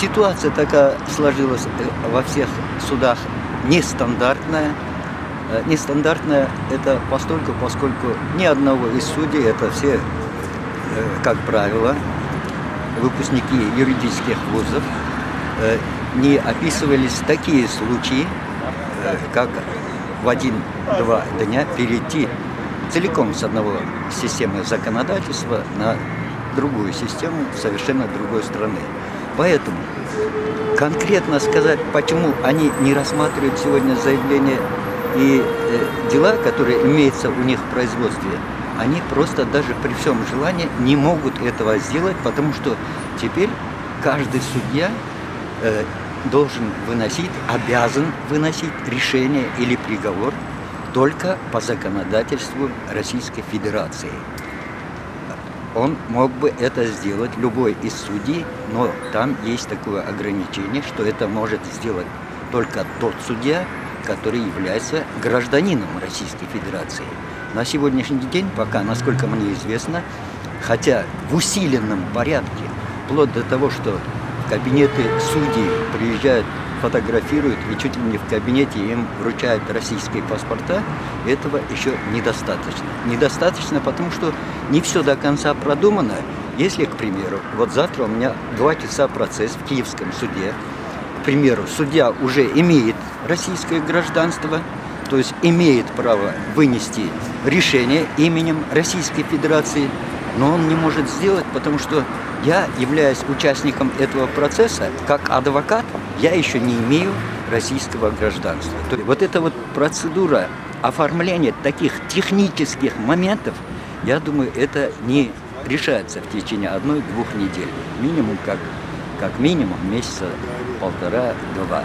ситуация такая сложилась э, во всех судах нестандартная. Э, Нестандартная это постольку, поскольку ни одного из судей, это все, э, как правило, выпускники юридических вузов, не описывались такие случаи, как в один-два дня перейти целиком с одного системы законодательства на другую систему совершенно другой страны. Поэтому конкретно сказать, почему они не рассматривают сегодня заявления и э, дела, которые имеются у них в производстве, они просто даже при всем желании не могут этого сделать, потому что теперь каждый судья э, должен выносить, обязан выносить решение или приговор только по законодательству Российской Федерации. Он мог бы это сделать, любой из судей, но там есть такое ограничение, что это может сделать только тот судья, который является гражданином Российской Федерации. На сегодняшний день, пока, насколько мне известно, хотя в усиленном порядке, вплоть до того, что кабинеты судей приезжают, фотографируют и чуть ли не в кабинете им вручают российские паспорта, этого еще недостаточно. Недостаточно, потому что не все до конца продумано. Если, к примеру, вот завтра у меня два часа процесс в Киевском суде, к примеру, судья уже имеет российское гражданство, то есть имеет право вынести решение именем Российской Федерации, но он не может сделать, потому что я, являюсь участником этого процесса, как адвокат, я еще не имею российского гражданства. То вот эта вот процедура оформления таких технических моментов, я думаю, это не решается в течение одной-двух недель. Минимум как, как минимум месяца полтора-два.